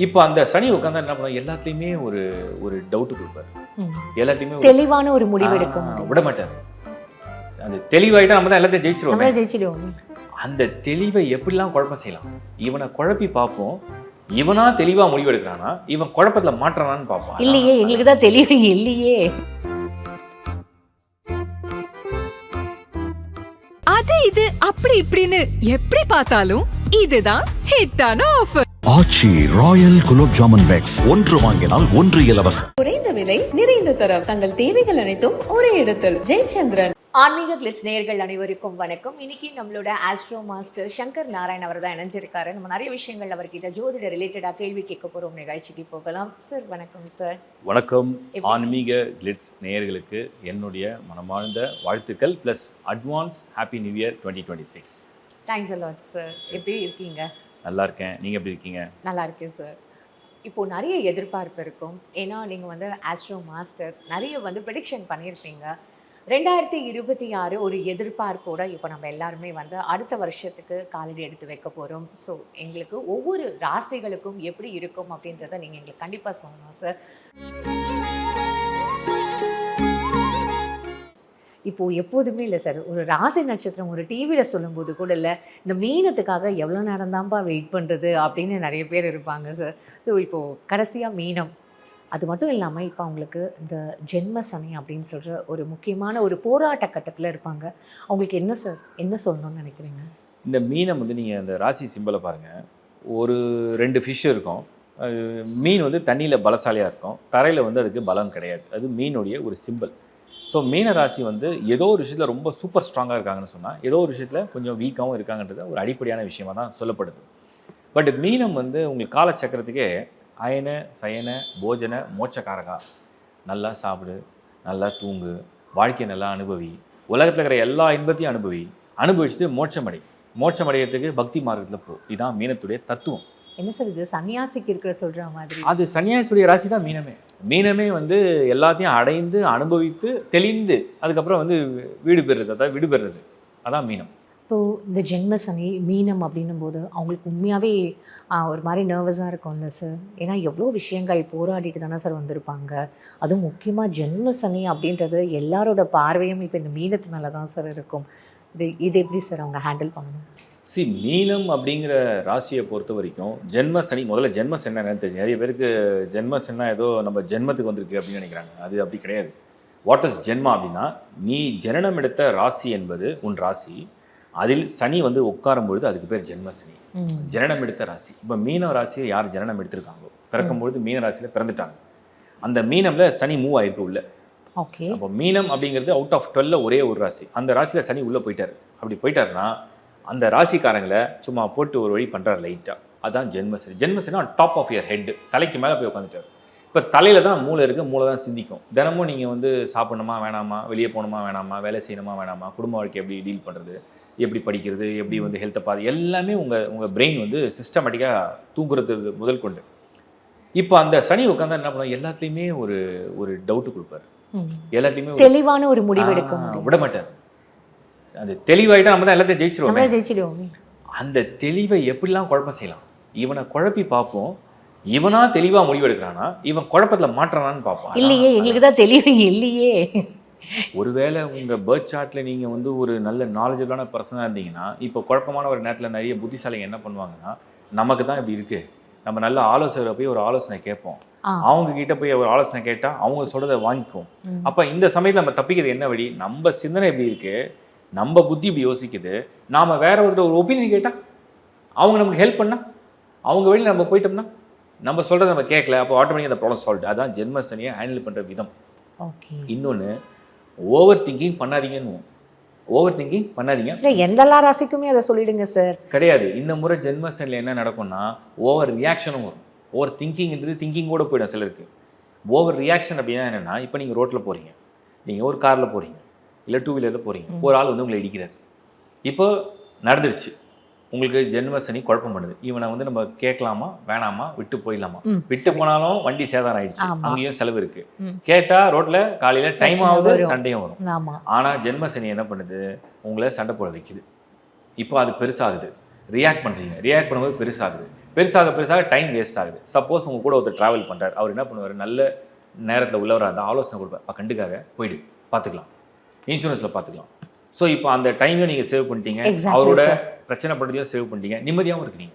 இப்போ அந்த சனி உட்காந்தா என்ன பண்ணுவோம் எல்லாத்துலேயுமே ஒரு ஒரு டவுட் கொடுப்பாரு. ம். எல்லாத்தையுமே ஒரு- தெளிவான ஒரு முடிவு எடுக்க விட மாட்டார். அது தெளிவாயிட்டா நம்ம தான் எல்லாத்தையும் ஜெயிச்சிருவோம். ஜெயிச்சிடுவோம். அந்த தெளிவை எப்படிலாம் குழப்பம் செய்யலாம்? இவனை குழப்பி பார்ப்போம். இவனா தெளிவா முடிவு எடுக்கிறானா? இவன் குழப்பத்துல மாட்டுறானான்னு பார்ப்போம். இல்லையே எங்களுக்கு தான் தெளிவு இல்லையே. அது இது அப்படி இப்படின்னு எப்படி பார்த்தாலும் இதுதான் ஹிட்டான offer Aachi royal gulab jamun packs ஒன்று வாங்கினால் ஒன்று இலவசம். குறைந்த விலை நிறைந்த தரம். தங்கள் தேவைகள் அனைத்தும் ஒரே இடத்தில். ஜெயச்சந்திரன். ஆன்மீக கிளிட்ஸ் நேயர்கள் அனைவருக்கும் வணக்கம். இன்னைக்கு நம்மளோட ஆஸ்ட்ரோ மாஸ்டர் சங்கர் நாராயண் அவர் தான் இணைஞ்சிருக்காரு. நம்ம நிறைய விஷயங்கள் அவர்கிட்ட ஜோதிட ரிலேட்டடா கேள்வி கேட்க போறோம். நிகழ்ச்சிக்கு போகலாம். சார் வணக்கம் சார் வணக்கம்? ஆன்மீக கிளிட்ஸ் நேயர்களுக்கு என்னுடைய மனமார்ந்த வாழ்த்துக்கள் plus advance happy new year twenty twenty six thanks a lot sir எப்படி இருக்கீங்க? நல்லா இருக்கேன். நீங்க எப்படி இருக்கீங்க? நல்லா இருக்கேன் சார் இப்போ நிறைய எதிர்பார்ப்பு இருக்கும். ஏன்னா நீங்க வந்து ஆஸ்ட்ரோ மாஸ்டர் நிறைய வந்து ப்ரெடிக்ஷன் பண்ணியிருப்பீங்க. ரெண்டாயிரத்தி இருபத்தி ஆறு ஒரு எதிர்பார்ப்போட இப்போ நம்ம எல்லாருமே வந்து அடுத்த வருஷத்துக்கு காலடி எடுத்து வைக்க போகிறோம் ஸோ எங்களுக்கு ஒவ்வொரு ராசிகளுக்கும் எப்படி இருக்கும் அப்படின்றத நீங்கள் எங்களுக்கு கண்டிப்பாக சொல்லணும் சார் இப்போது எப்போதுமே இல்லை சார். ஒரு ராசி நட்சத்திரம் ஒரு டிவியில் சொல்லும்போது கூட இல்லை இந்த மீனத்துக்காக எவ்வளோ நேரம் தான்ப்பா வெயிட் பண்ணுறது அப்படின்னு நிறைய பேர் இருப்பாங்க சார். ஸோ இப்போது கடைசியாக மீனம். அது மட்டும் இல்லாமல் இப்போ அவங்களுக்கு இந்த ஜென்ம சனி அப்படின்னு சொல்கிற ஒரு முக்கியமான ஒரு போராட்ட கட்டத்தில் இருப்பாங்க. அவங்களுக்கு என்ன சார் என்ன சொல்லணும்னு நினைக்கிறீங்க? இந்த மீனம் வந்து நீங்கள் அந்த ராசி சிம்பிளை பாருங்கள் ஒரு ரெண்டு ஃபிஷ் இருக்கும். மீன் வந்து தண்ணியில் பலசாலியாக இருக்கும். தரையில் வந்து அதுக்கு பலம் கிடையாது. அது மீனுடைய ஒரு சிம்பிள் ஸோ மீன ராசி வந்து ஏதோ ஒரு விஷயத்தில் ரொம்ப சூப்பர் ஸ்ட்ராங்காக இருக்காங்கன்னு சொன்னால் ஏதோ ஒரு விஷயத்தில் கொஞ்சம் வீக்காகவும் இருக்காங்கன்றது ஒரு அடிப்படையான விஷயமா தான் சொல்லப்படுது. பட் மீனம் வந்து உங்களுக்கு காலச்சக்கரத்துக்கே அயன சயன போஜன மோட்சக்காரகா. நல்லா சாப்பிடு நல்லா தூங்கு வாழ்க்கையை நல்லா அனுபவி. உலகத்தில் இருக்கிற எல்லா இன்பத்தையும் அனுபவி. அனுபவிச்சுட்டு மோட்சமடை மோட்சமடைகிறதுக்கு பக்தி மார்க்கத்தில் போ. இதுதான் மீனத்துடைய தத்துவம். என்ன சார் இது? சன்னியாசிக்கு இருக்கிற சொல்கிற மாதிரி. அது சன்னியாசியுடைய ராசி தான் மீனமே. மீனமே வந்து எல்லாத்தையும் அடைந்து அனுபவித்து தெளிந்து அதுக்கப்புறம் வந்து வீடு பெறுறது அதாவது வீடு பெறுறது. அதான் மீனம். இப்போது இந்த ஜென்ம சனி மீனம் அப்படின்னும் போது அவங்களுக்கு உண்மையாகவே ஒரு மாதிரி நர்வஸாக இருக்கும்ல சார்? ஏன்னா எவ்வளோ விஷயங்கள் போராடிட்டு தானே சார் வந்திருப்பாங்க. அதுவும் முக்கியமாக ஜென்ம சனி அப்படின்றது எல்லாரோட பார்வையும் இப்போ இந்த மீனத்து மேலே தான் சார் இருக்கும். இது இது எப்படி சார் அவங்க ஹேண்டில் பண்ணணும்? சி மீனம் அப்படிங்கிற ராசியை பொறுத்த வரைக்கும் ஜென்ம சனி முதல்ல ஜென்ம சனி என்னன்னு தெரியும் நிறைய பேருக்கு ஜென்ம சனினா ஏதோ நம்ம ஜென்மத்துக்கு வந்திருக்கு அப்படின்னு நினைக்கிறாங்க. அது அப்படி கிடையாது. வாட் இஸ் ஜென்மா அப்படின்னா நீ ஜனனம் எடுத்த ராசி என்பது உன் ராசி. அதில் சனி வந்து உட்காரும் பொழுது அதுக்கு பேர் ஜென்ம சனி. ஜனனம் எடுத்த ராசி. இப்போ மீன ராசியை யார் ஜனனம் எடுத்திருக்காங்களோ? பிறக்கும்பொழுது மீன ராசியில் பிறந்துட்டாங்க. அந்த மீனம்ல சனி மூவ் ஆயிருக்கு உள்ள. ஓகே அப்போ மீனம் அப்படிங்கிறது அவுட் ஆஃப் டுவெல்ல ஒரே ஒரு ராசி. அந்த ராசியில் சனி உள்ளே போயிட்டார். அப்படி போயிட்டாருன்னா அந்த ராசிக்காரங்களை சும்மா போட்டு ஒரு வழி பண்ணுறாரு லைட்டாக அதான் ஜென்மசனி ஜென்மசனி டாப் ஆஃப் இயர் ஹெட் தலைக்கு மேலே போய் உட்காந்துட்டார் இப்போ தலையில் தான் மூளை இருக்குது மூளை தான் சிந்திக்கும். தினமும் நீங்கள் வந்து சாப்பிடணுமா வேணாமா வெளியே போகணுமா வேணாமா வேலை செய்யணுமா வேணாமா குடும்ப வாழ்க்கை எப்படி டீல் பண்ணுறது எப்படி படிக்கிறது எப்படி வந்து ஹெல்த்தை பாது எல்லாமே உங்கள் உங்கள் பிரெயின் வந்து சிஸ்டமேட்டிக்காக தூங்குறது முதல் கொண்டு. இப்போ அந்த சனி உட்காந்தா என்ன பண்ணுவோம் எல்லாத்துலேயுமே ஒரு ஒரு டவுட்டு கொடுப்பாரு. எல்லாத்துலேயுமே ஒரு தெளிவான ஒரு முடிவு எடுக்க விட மாட்டார் அந்த தெளிவாயிட்டா நம்ம தான் எல்லாத்தையும் ஜெயிச்சிருவோம். ஜெயிச்சிடுவோம். அந்த தெளிவை எப்படிலாம் குழப்பம் செய்யலாம்? இவனை குழப்பி பார்ப்போம். இவனா தெளிவா முடிவெடுக்கிறானா இவன் குழப்பத்துல மாட்டுறானான்னு பார்ப்போம். இல்லையே எங்களுக்கு தான் தெளிவு இல்லையே. ஒருவேளை உங்க பேர்த் சார்ட்ல நீங்க வந்து ஒரு நல்ல நாலேஜபிளான பர்சனாக இருந்தீங்கன்னா இப்போ குழப்பமான ஒரு நேரத்துல நிறைய புத்திசாலிங்க என்ன பண்ணுவாங்கன்னா நமக்கு தான் இப்படி இருக்கு. நம்ம நல்ல ஆலோசகரை போய் ஒரு ஆலோசனை கேட்போம். அவங்க கிட்ட போய் ஒரு ஆலோசனை கேட்டா அவங்க சொல்றதை வாங்கிக்குவோம். ம். அப்ப இந்த சமயத்துல நம்ம தப்பிக்கிறது என்ன வழி? நம்ம சிந்தனை எப்படி இருக்கு? நம்ம புத்தி இப்படி யோசிக்குது நாம வேற ஒருத்தர் ஒரு ஒப்பீனியன் கேட்டா அவங்க நமக்கு ஹெல்ப் பண்ணா அவங்க வழியில் நம்ம போயிட்டோம்னா நம்ம சொல்றதை நம்ம கேட்கல அப்போ ஆட்டோமேட்டிக் அந்த ப்ராப்ளம் சால்வ் அதான் ஜென்ம சனியை ஹேண்டில் பண்ற விதம். ஓகே இன்னொன்னு ஓவர் திங்கிங் பண்ணாதீங்கன்னு. ஓவர் திங்கிங் பண்ணாதீங்க. இல்லை எந்தெல்லா ராசிக்குமே அதை சொல்லிடுங்க சார் கிடையாது. இந்த முறை ஜென்ம சனியில் என்ன நடக்கும்னா ஓவர் ரியாக்ஷனும் வரும். ஓவர் திங்கிங்ன்றது திங்கிங்கோட போயிடும் சிலருக்கு. ஓவர் ரியாக்ஷன் அப்படின்னா என்னென்னா இப்போ நீங்கள் ரோட்டில் போகிறீங்க நீங்கள் ஒரு காரில் போகிறீங்க இல்லை டூ வீலரில் போகிறீங்க ஒரு ஆள் வந்து உங்களை இடிக்கிறார். இப்போ நடந்துருச்சு உங்களுக்கு ஜென்ம சனி குழப்பம் பண்ணுது இவனை வந்து நம்ம கேட்கலாமா? வேணாமா? விட்டு போயிடலாமா? விட்டு போனாலும் வண்டி சேதாரம் ஆயிடுச்சு. அங்கேயும் செலவு இருக்கு. கேட்டா ரோட்ல காலையில டைம் ஆகுது. சண்டையும் வரும். ஆனா ஜென்ம சனி என்ன பண்ணுது? உங்களை சண்டை போட வைக்குது. இப்போ அது பெருசாகுது. ரியாக்ட் பண்றீங்க. ரியாக்ட் பண்ணும்போது பெருசாகுது. பெருசாக பெருசாக டைம் வேஸ்ட் ஆகுது. சப்போஸ் உங்க கூட ஒருத்தர் ட்ராவல் பண்றாரு. அவர் என்ன பண்ணுவார்? நல்ல நேரத்தில் உள்ளவராக இருந்தால் ஆலோசனை கொடுப்பார். "அப்பா, கண்டுக்காக போயிடு. பார்த்துக்கலாம் இன்சூரன்ஸில் பார்த்துக்கலாம். ஸோ இப்போ அந்த டைமையும் நீங்கள் சேவ் பண்ணிட்டீங்க. அவரோட. பிரச்சனை படுறதையும் சேவ் பண்ணிட்டீங்க. நிம்மதியாகவும் இருக்கிறீங்க.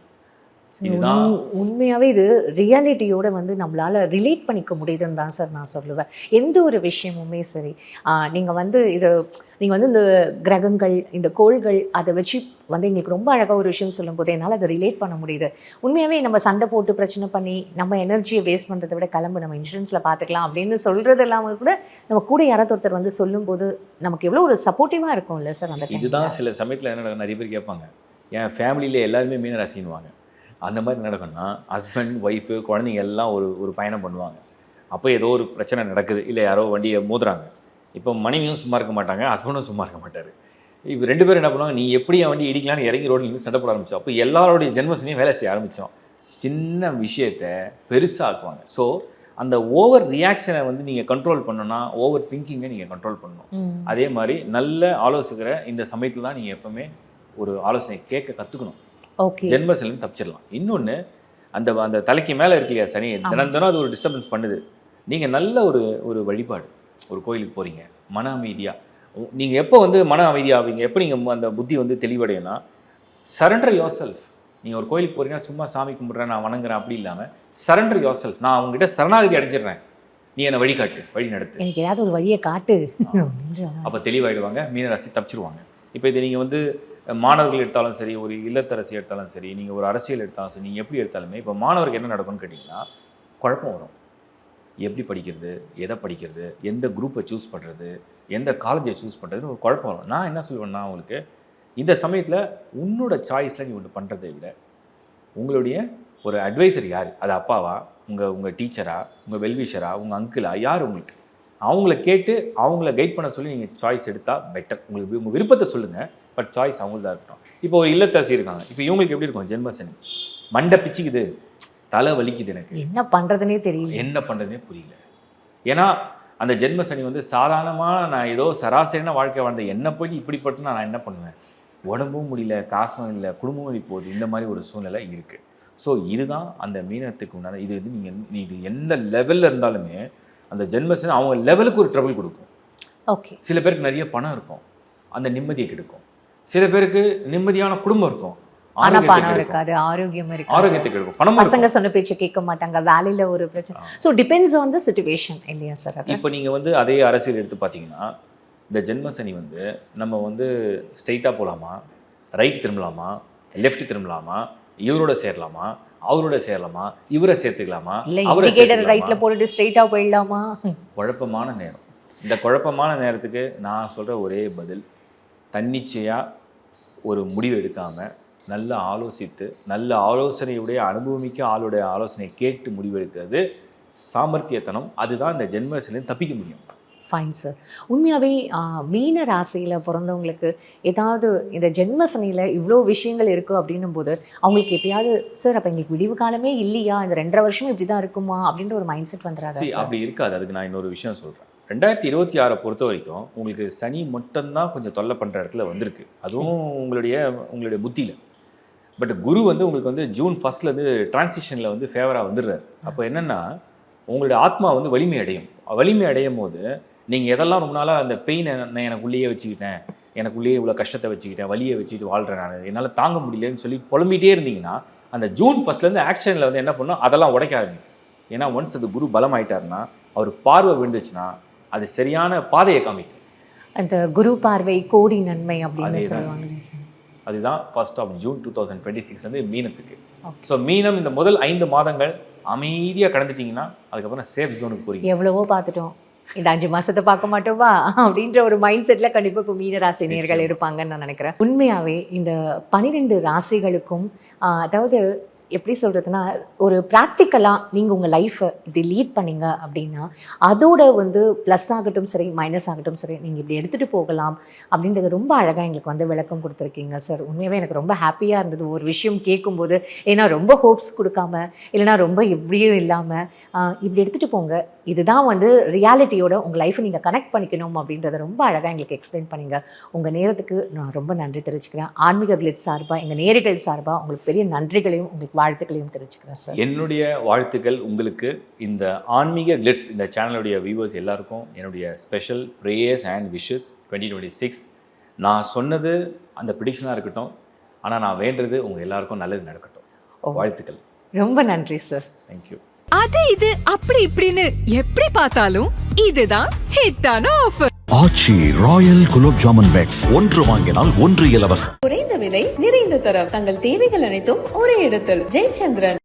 இதுதான். உண்- உண்மையாவே இது ரியாலிட்டியோட வந்து நம்மளால ரிலேட் பண்ணிக்க முடியுதுன்னு தான் சார் நான் சொல்லுவேன். எந்த ஒரு விஷயமுமே சரி ஆஹ் நீங்க வந்து இது நீங்க வந்து இந்த கிரகங்கள் இந்த கோள்கள் அதை வச்சு வந்து எங்களுக்கு ரொம்ப அழகா ஒரு விஷயம் சொல்லும்போது என்னால் அதை ரிலேட் பண்ண முடியுது. உண்மையாவே நம்ம சண்டை போட்டு பிரச்சனை பண்ணி நம்ம எனர்ஜியை வேஸ்ட் பண்றதை விட கிளம்பு நம்ம இன்சூரன்ஸ்ல பார்த்துக்கலாம் அப்படின்னு சொல்றது இல்லாமல் கூட நம்ம கூட யாராவது ஒருத்தர் வந்து சொல்லும்போது நமக்கு எவ்வளோ ஒரு சப்போர்ட்டிவா இருக்கும் இல்லை சார் அந்த இதுதான் சில சமயத்தில் என்ன நிறைய பேர் கேட்பாங்க. என் ஃபேமிலியிலே எல்லாருமே மீன ராசின்னுவாங்க அந்த மாதிரி நடக்கும்னா ஹஸ்பண்ட் ஒய்ஃபு குழந்தைங்க எல்லாம் ஒரு ஒரு பயணம் பண்ணுவாங்க. அப்போ ஏதோ ஒரு பிரச்சனை நடக்குது. இல்லை யாரோ வண்டியை மோதுறாங்க. இப்போ மனைவியும் சும்மா இருக்க மாட்டாங்க ஹஸ்பண்டும் சும்மா இருக்க மாட்டார். இப்போ ரெண்டு பேரும் என்ன பண்ணுவாங்க நீ எப்படி என் வண்டி இடிக்கலான்னு இறங்கி ரோட்டில் நின்று சண்டை போட ஆரம்பிச்சோம் அப்போ எல்லாரோடைய ஜென்மசனையும் வேலை செய்ய ஆரம்பித்தோம் சின்ன விஷயத்தை பெருசாக்குவாங்க. ஸோ அந்த ஓவர் ரியாக்ஷனை வந்து நீங்கள் கண்ட்ரோல் பண்ணணும்னா ஓவர் திங்கிங்கை நீங்கள் கண்ட்ரோல் பண்ணணும். அதே மாதிரி நல்ல ஆலோசகரை இந்த சமயத்தில் தான் நீங்கள் எப்பவுமே ஒரு ஆலோசனை கேட்க கற்றுக்கணும் ஜென்மசிலேருந்து தப்பிச்சிடலாம். இன்னொன்று அந்த அந்த தலைக்கு மேலே இருக்கு இல்லையா சனி? தினம் தினம் அது ஒரு டிஸ்டர்பன்ஸ் பண்ணுது. நீங்கள் நல்ல ஒரு ஒரு வழிபாடு. ஒரு கோயிலுக்கு போகிறீங்க மன அமைதியாக நீங்கள் எப்போ வந்து மன அமைதியாவீங்க எப்போ நீங்கள் அந்த புத்தி வந்து தெளிவடையும்னா சரண்டர் யோர் செல்ஃப் நீங்கள் ஒரு கோயிலுக்கு போகிறீங்கன்னா சும்மா சாமி கும்பிட்றேன் நான் வணங்குறேன் அப்படி இல்லாமல் சரண்டர் யோர் செல்ஃப் நான் அவங்ககிட்ட சரணாகதி அடைஞ்சிடுறேன். நீ என்னை வழிகாட்டு வழி நடத்து. எனக்கு ஏதாவது ஒரு வழியை காட்டு. அப்போ தெளிவாயிடுவாங்க. மீனராசி தப்பிச்சிருவாங்க. இப்போ இதை நீங்கள் வந்து மாணவர்கள் எடுத்தாலும் சரி ஒரு இல்லத்தரசி எடுத்தாலும் சரி நீங்கள் ஒரு அரசியல் எடுத்தாலும் சரி நீங்கள் எப்படி எடுத்தாலுமே இப்போ மாணவருக்கு என்ன நடக்கும்னு கேட்டிங்கன்னா குழப்பம் வரும். எப்படி படிக்கிறது எதை படிக்கிறது எந்த குரூப்பை சூஸ் பண்ணுறது எந்த காலேஜை சூஸ் பண்ணுறதுன்னு ஒரு குழப்பம் வரும். நான் என்ன சொல்லுவேன்னா உங்களுக்கு இந்த சமயத்தில் உன்னோட சாய்ஸில் நீ ஒன்று பண்ணுறதை விட உங்களுடைய ஒரு அட்வைசர் யார்? அது அப்பாவா? உங்கள் உங்கள் டீச்சரா உங்கள் வெல்விஷரா உங்கள் அங்கிளா யார் உங்களுக்கு? அவங்கள கேட்டு அவங்கள கைட் பண்ண சொல்லி நீங்கள் சாய்ஸ் எடுத்தால் பெட்டர் உங்களுக்கு உங்கள் விருப்பத்தை சொல்லுங்கள் பட் சாய்ஸ் அவங்களுக்கு தான் இருக்கட்டும். இப்போ ஒரு இல்லத்தரசி இருக்காங்க இப்போ இவங்களுக்கு எப்படி இருக்கும்? ஜென்மசனி மண்டை பிச்சுக்குது. தலை வலிக்குது எனக்கு. என்ன பண்றதுனே தெரியல. என்ன பண்ணுறதுனே புரியல. ஏன்னா அந்த ஜென்ம சனி வந்து சாதாரணமாக நான் ஏதோ சராசரியான வாழ்க்கை வாழ்ந்த என்ன போய் இப்படிப்பட்டு நான் என்ன பண்ணுவேன்? உடம்பும் முடியல காசும் இல்லை குடும்பமும் இப்படி போகுது. இந்த மாதிரி ஒரு சூழ்நிலை இருக்குது ஸோ இதுதான் அந்த மீனத்துக்கு உண்டான இது வந்து நீங்கள் நீ இது எந்த லெவலில் இருந்தாலுமே அந்த ஜென்ம சனி அவங்க லெவலுக்கு ஒரு ட்ரபிள் கொடுக்கும். ஓகே சில பேருக்கு நிறைய பணம் இருக்கும். அந்த நிம்மதியை கெடுக்கும். சில பேருக்கு நிம்மதியான குடும்பம் இருக்கும். ஆனா பணம். இருக்காது ஆரோக்கியம் இருக்காது. ஆரோக்கியத்தை கெடுக்கும். பணமும் பசங்க இருக்கும். சொன்ன பேச்சு கேட்க மாட்டாங்க வேலையில ஒரு பிரச்சனை. So depends on the situation இல்லையா சார் இப்போ நீங்கள் வந்து அதே அரசியல் எடுத்து பார்த்தீங்கன்னா இந்த ஜென்ம சனி வந்து நம்ம வந்து ஸ்ட்ரைட்டாக போகலாமா ரைட் திரும்பலாமா? லெஃப்ட் திரும்பலாமா? இவரோட சேரலாமா? அவரோட சேரலாமா? இவரை சேர்த்துக்கலாமா? இண்டிகேட்டர் ரைட்ல போட்டுட்டு ஸ்ட்ரைட்டா போயிடலாமா? குழப்பமான நேரம். இந்த குழப்பமான நேரத்துக்கு நான் சொல்கிற ஒரே பதில் தன்னிச்சையாக ஒரு முடிவு எடுக்காமல் நல்ல ஆலோசித்து நல்ல ஆலோசனையுடைய அனுபவமிக்க ஆளுடைய ஆலோசனை கேட்டு முடிவெடுக்கிறது சாமர்த்தியத்தனம். அதுதான் இந்த ஜென்மசிலேருந்து தப்பிக்க முடியும். ஃபைன் சார் உண்மையாவே ஆ, மீன ராசியில பிறந்தவங்களுக்கு ஏதாவது இந்த ஜென்மசனியில இவ்வளோ விஷயங்கள் இருக்கு அப்படின்னும் போது அவங்களுக்கு எப்பயாவது சார் அப்ப எங்களுக்கு விடிவு காலமே இல்லையா? இந்த ரெண்டரை வருஷமும் இப்படி தான் இருக்குமா? அப்படின்ற ஒரு மைண்ட் செட் வந்துடாதா அப்படி இருக்காது. அதுக்கு நான் இன்னொரு விஷயம் சொல்கிறேன் ரெண்டாயிரத்தி இருபத்தி ஆறை பொறுத்த வரைக்கும் உங்களுக்கு சனி மட்டும்தான் கொஞ்சம் தொல்லை பண்ணுற இடத்துல வந்திருக்கு. அதுவும் உங்களுடைய உங்களுடைய புத்தியில். பட் குரு வந்து உங்களுக்கு வந்து ஜூன் ஃபஸ்ட்லேருந்து டிரான்சிஷனில் வந்து ஃபேவராக வந்துடுறாரு. அப்போ என்னென்னா உங்களுடைய ஆத்மா வந்து வலிமை அடையும். வலிமை அடையும் போது நீங்கள் எதெல்லாம் ரொம்ப நாளாக அந்த பெயினை நான் எனக்குள்ளேயே வச்சுக்கிட்டேன் எனக்குள்ளேயே இவ்வளோ கஷ்டத்தை வச்சுக்கிட்டேன் வலியை வச்சுக்கிட்டு வாழ்கிறேன் நான் என்னால் தாங்க முடியலன்னு சொல்லி புலம்பிகிட்டே இருந்தீங்கன்னா அந்த ஜூன் ஃபர்ஸ்ட்லேருந்து ஆக்ஷனில் வந்து என்ன பண்ணும் அதெல்லாம் உடைக்க ஆரம்பிக்கும். ஏன்னா ஒன்ஸ் அது குரு பலம் ஆயிட்டாருன்னா அவர் பார்வை விழுந்துச்சுன்னா அது சரியான பாதையை காமிக்கும். அந்த குரு பார்வை கோடி நன்மை அப்படின்னு அதேதான். சொல்லுவாங்களே சார்? அதுதான் first of June two thousand twenty six வந்து மீனத்துக்கு. ஸோ மீனம் இந்த முதல் ஐந்து மாதங்கள் அமைதியாக கடந்துட்டீங்கன்னா அதுக்கப்புறம் சேஃப் ஜோனுக்கு போறீங்க. எவ்வளவோ பார்த்துட்டோம். இந்த அஞ்சு மாசத்தை பார்க்க மாட்டோமா? அப்படின்ற ஒரு மைண்ட் செட்ல கண்டிப்பா இப்போ மீன ராசி நேர்கள் நிச்சயமா. இருப்பாங்கன்னு நான் நினைக்கிறேன். உண்மையாவே இந்த பனிரெண்டு ராசிகளுக்கும் அதாவது எப்படி சொல்கிறதுனா ஒரு ப்ராக்டிக்கலாக நீங்கள் உங்கள் லைஃப்பை இப்படி லீட் பண்ணீங்க அப்படின்னா அதோட வந்து ப்ளஸ் ஆகட்டும் சரி மைனஸ் ஆகட்டும் சரி நீங்கள் இப்படி எடுத்துகிட்டு போகலாம் அப்படின்றது ரொம்ப அழகாக எங்களுக்கு வந்து விளக்கம் கொடுத்துருக்கீங்க சார் உண்மையாகவே எனக்கு ரொம்ப ஹாப்பியாக இருந்தது. ஒரு விஷயம் கேட்கும்போது ஏன்னா ரொம்ப ஹோப்ஸ் கொடுக்காம இல்லைன்னா ரொம்ப எப்படியும் இல்லாமல் இப்படி எடுத்துகிட்டு போங்க. இதுதான் வந்து ரியாலிட்டியோட உங்கள் லைஃப்பை நீங்கள் கனெக்ட் பண்ணிக்கணும் அப்படின்றத ரொம்ப அழகாக எங்களுக்கு எக்ஸ்பிளைன் பண்ணீங்க. உங்கள் நேரத்துக்கு நான் ரொம்ப நன்றி தெரிவிச்சுக்கிறேன். ஆன்மீக கிளிட் சார்பாக எங்கள் நேர்கள் சார்பாக உங்களுக்கு பெரிய நன்றிகளையும் உங்களுக்கு வாழ்த்துக்களையும் தெரிவிச்சுக்கிறேன் சார் என்னுடைய வாழ்த்துக்கள் உங்களுக்கு. இந்த ஆன்மீக கிளிட்ஸ் இந்த சேனலுடைய வியூவர்ஸ் எல்லாருக்கும் என்னுடைய special prayers and wishes twenty twenty six நான் சொன்னது அந்த ப்ரிடிக்ஷனாக இருக்கட்டும் ஆனால் நான் வேண்டுறது உங்கள் எல்லாருக்கும் நல்லது நடக்கட்டும். வாழ்த்துக்கள். ரொம்ப நன்றி சார் தேங்க்யூ அது இது அப்படி இப்படின்னு எப்படி பார்த்தாலும் இதுதான் ஹிட்டான offer Aachi royal gulab jamun packs. ஒன்று வாங்கினால் ஒன்று இலவசம். குறைந்த விலை நிறைந்த தரம். தங்கள் தேவைகள் அனைத்தும் ஒரே இடத்தில். ஜெயச்சந்திரன்.